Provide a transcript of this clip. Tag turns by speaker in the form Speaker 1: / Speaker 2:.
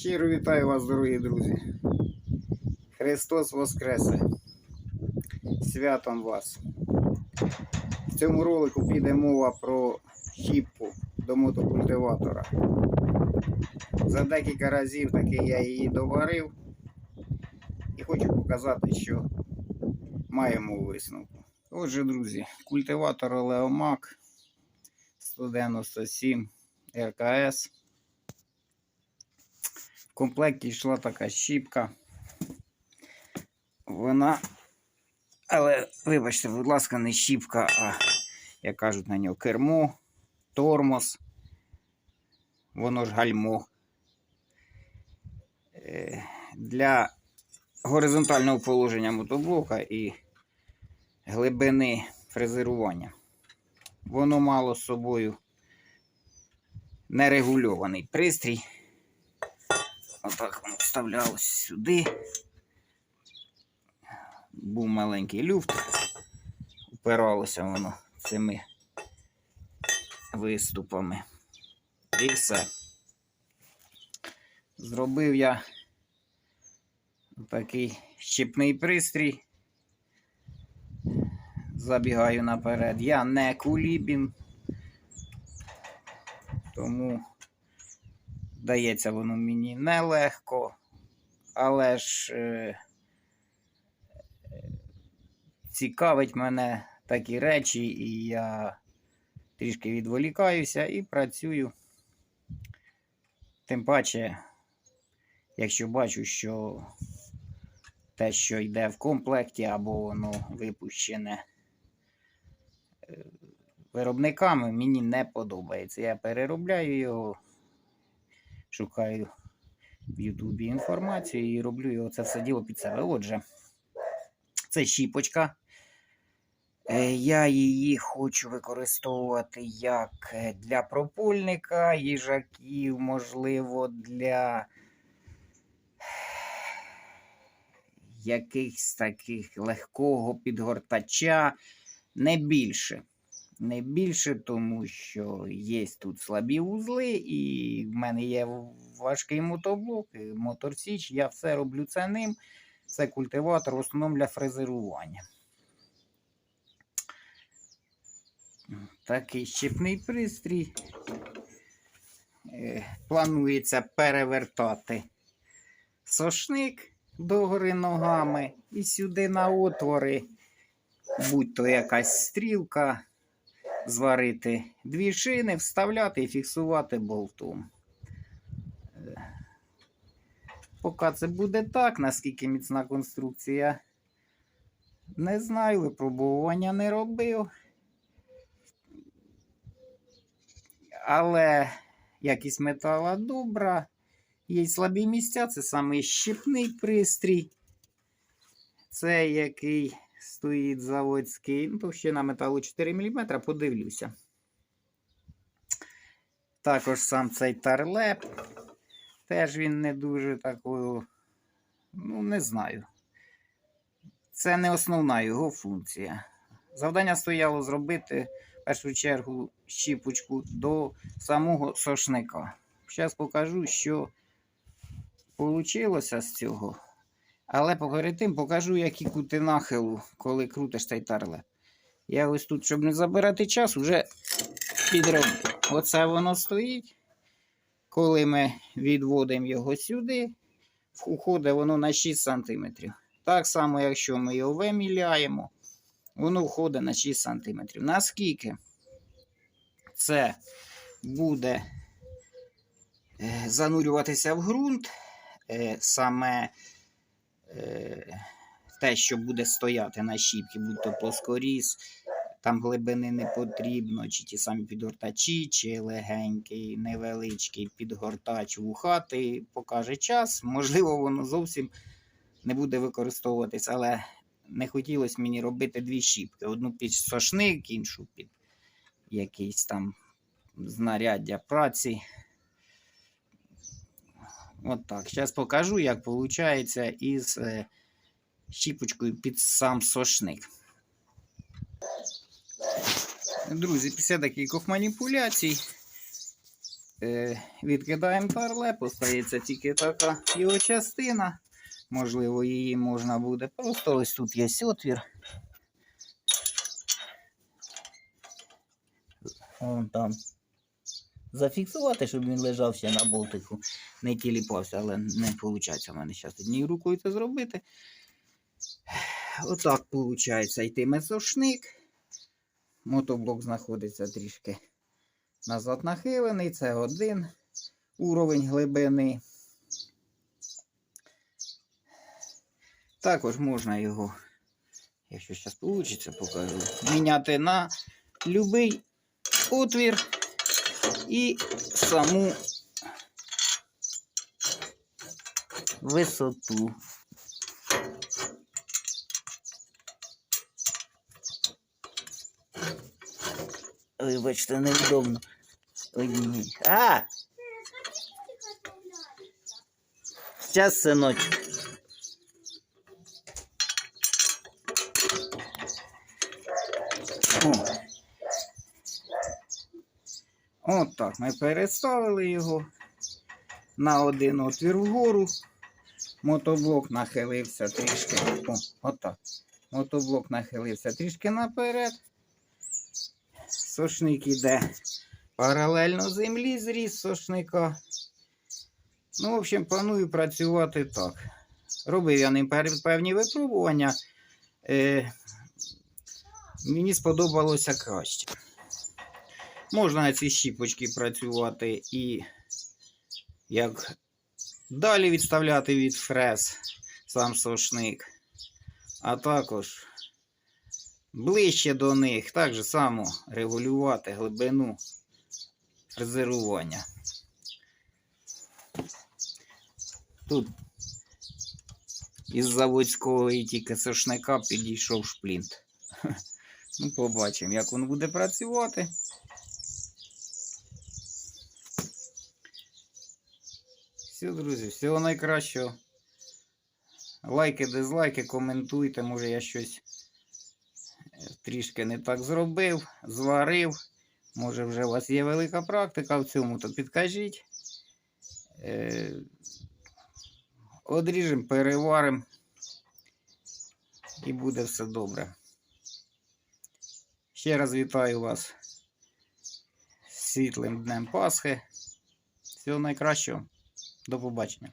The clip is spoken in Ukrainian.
Speaker 1: Щиро вітаю вас, дорогі друзі. Христос Воскресе. Святом вас. В цьому ролику піде мова про щіпку до мотокультиватора. За декілька разів таки я її доварив і хочу показати, що маємо висновку. Отже, друзі, культиватор Олеомак 197 РКС. Комплекті йшла така щіпка. Вона, але, вибачте, будь ласка, не щіпка, а, як кажуть на нього, кермо, тормоз. Воно ж гальмо. Е, Для горизонтального положення мотоблока і глибини фрезерування. Воно мало з собою нерегульований пристрій. Отак воно вставлялось сюди. Був маленький люфт. Упиралося воно цими виступами. І все. Зробив я такий щепний пристрій. Забігаю наперед. Я не кулібін, тому дається воно мені нелегко, але ж е, цікавить мене такі речі, і я трішки відволікаюся і працюю. Тим паче, якщо бачу, що те, що йде в комплекті, або воно випущене е, виробниками, мені не подобається. Я переробляю його шукаю в Ютубі інформацію і роблю його це все діло під себе. Отже, це щіпочка. Е, Я її хочу використовувати як е, для пропульника, їжаків, можливо, для якихось таких легкого підгортача, не більше не більше, тому що є тут слабі вузли, і в мене є важкий мотоблок, моторсіч. Я все роблю це ним. Це культиватор в основному для фрезерування. Такий щепний пристрій. Е, Планується перевертати сошник догори ногами і сюди на отвори, будь то якась стрілка зварити дві шини, вставляти і фіксувати болтом. Е, Поки це буде так, наскільки міцна конструкція, не знаю, випробування не робив. Але якість метала добра. Є слабі місця, це саме щепний пристрій. Це який стоїть заводський. Ну, товщина металу 4 мм, подивлюся. Також сам цей тарлеп. Теж він не дуже такою, ну, не знаю. Це не основна його функція. Завдання стояло зробити в першу чергу щіпочку до самого сошника. Зараз покажу, що вийшло з цього. Але перед тим покажу, які кути нахилу, коли крутиш цей тарлеп. Я ось тут, щоб не забирати час, вже підроблю. Оце воно стоїть. Коли ми відводимо його сюди, уходить воно на 6 см. Так само, якщо ми його виміляємо, воно входить на 6 см. Наскільки це буде е, занурюватися в ґрунт, е, саме те, що буде стояти на щіпці, будь то плоскоріз, там глибини не потрібно, чи ті самі підгортачі, чи легенький, невеличкий підгортач вухати, покаже час. Можливо, воно зовсім не буде використовуватись, але не хотілося мені робити дві щіпки. Одну під сошник, іншу під якийсь там знаряддя праці. От так. Зараз покажу, як виходить із е, щіпочкою під сам сошник. Друзі, після таких маніпуляцій Е, відкидаємо тарлеп, остається тільки така його частина. Можливо, її можна буде. Просто ось тут є отвір. Вон там. Зафіксувати, щоб він лежав ще на болтику, не тіліпався, але не виходить в мене зараз однією рукою це зробити. Отак виходить йтиме сошник. Мотоблок знаходиться трішки назад нахилений. Це один уровень глибини. Також можна його, якщо зараз вийде, покажу, міняти на будь-який отвір і саму висоту. Вибачте, невдобно. Ой, а! Сейчас, синочок. От так, ми переставили його на один отвір вгору. Мотоблок нахилився трішки. О, отак. Мотоблок нахилився трішки наперед. Сошник іде паралельно землі, зріз сошника. Ну, в общем, планую працювати так. Робив я ним певні випробування. Е, мені сподобалося краще. Можна на ці щіпочки працювати і як далі відставляти від фрез сам сошник, а також ближче до них, так же само регулювати глибину фрезерування. Тут із заводського і тільки сошника підійшов шплінт. Ну, побачимо, як він буде працювати. Все, друзі, всього найкращого. Лайки, дизлайки, коментуйте, може я щось е, трішки не так зробив, зварив. Може вже у вас є велика практика в цьому, то підкажіть. Е, Одріжемо, переваримо і буде все добре. Ще раз вітаю вас з світлим днем Пасхи. Всього найкращого. До побачення.